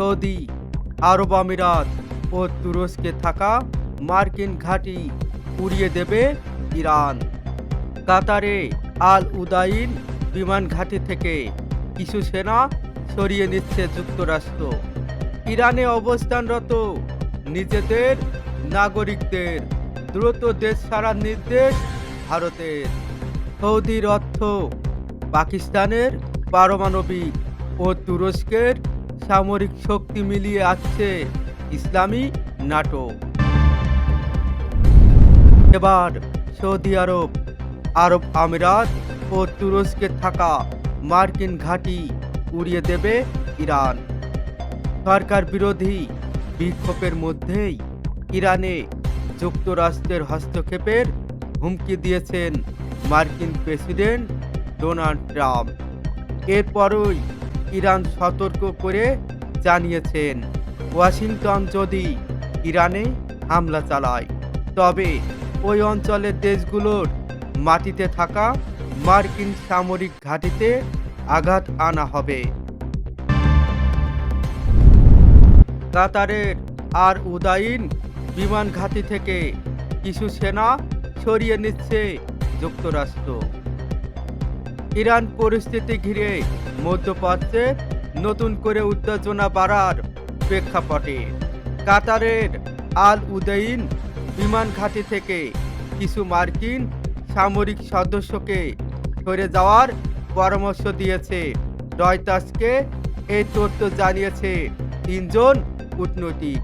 Saudi আরব আমিরাত ও তুরস্কে থাকা মার্কিন ঘাঁটি উড়িয়ে দেবে ইরান। কাতারে আল উদাইন বিমান ঘাঁটি থেকে কিছু সেনা সরিয়ে নিচ্ছে যুক্তরাষ্ট্র। ইরানে অবস্থানরত নিজেদের নাগরিকদের দ্রুত দেশ ছাড়ার নির্দেশ ভারতের। সৌদির অর্থ পাকিস্তানের পারমাণবিক ও তুরস্কের সামরিক শক্তি মিলিয়ে আসছে ইসলামী নাটক এবার সৌদি আরব আরব আমিরাত ও তুরস্কে থাকা মার্কিন ঘাঁটি উড়িয়ে দেবে ইরান। সরকার বিরোধী বিক্ষোভের মধ্যেই ইরানে যুক্তরাষ্ট্রের হস্তক্ষেপের হুমকি দিয়েছেন মার্কিন প্রেসিডেন্ট ডোনাল্ড ট্রাম্প। এরপরই ইরান সতর্ক করে জানিয়েছেন। ওয়াশিংটন যদি ইরানে হামলা চালায়, তবে ওই অঞ্চলের দেশগুলোর মাটিতে থাকা মার্কিন সামরিক ঘাঁটিতে আঘাত আনা হবে। কাতারের আর উদাইন বিমান ঘাঁটি থেকে কিছু সেনা সরিয়ে নিচ্ছে যুক্তরাষ্ট্র। ইরান পরিস্থিতি ঘিরে মধ্যপ্রাচ্যে নতুন করে উত্তেজনা বাড়ার প্রেক্ষাপটে। কাতারের আল উদয়িন বিমান ঘাঁটি থেকে কিছু মার্কিন সামরিক সদস্যকে সরে যাওয়ার পরামর্শ দিয়েছে। রয়তাসকে এই তথ্য জানিয়েছে তিনজন কূটনৈতিক।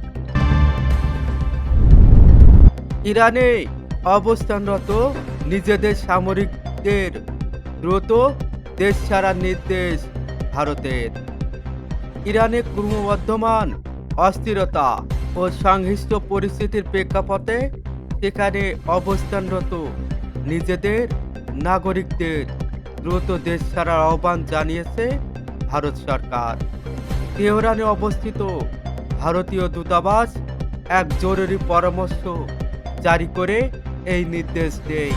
ইরানে অবস্থানরত নিজেদের সামরিকদের দ্রুত দেশ ছাড়ার নির্দেশ ভারতের। ইরানে ক্রমবর্ধমান অস্থিরতা ও সংঘিষ্ট পরিস্থিতির প্রেক্ষাপটে সেখানে অবস্থানরত নিজেদের নাগরিকদের দ্রুত দেশ ছাড়ার আহ্বান জানিয়েছে ভারত সরকার। তেহরানে অবস্থিত ভারতীয় দূতাবাস এক জরুরি পরামর্শ জারি করে এই নির্দেশ দেয়।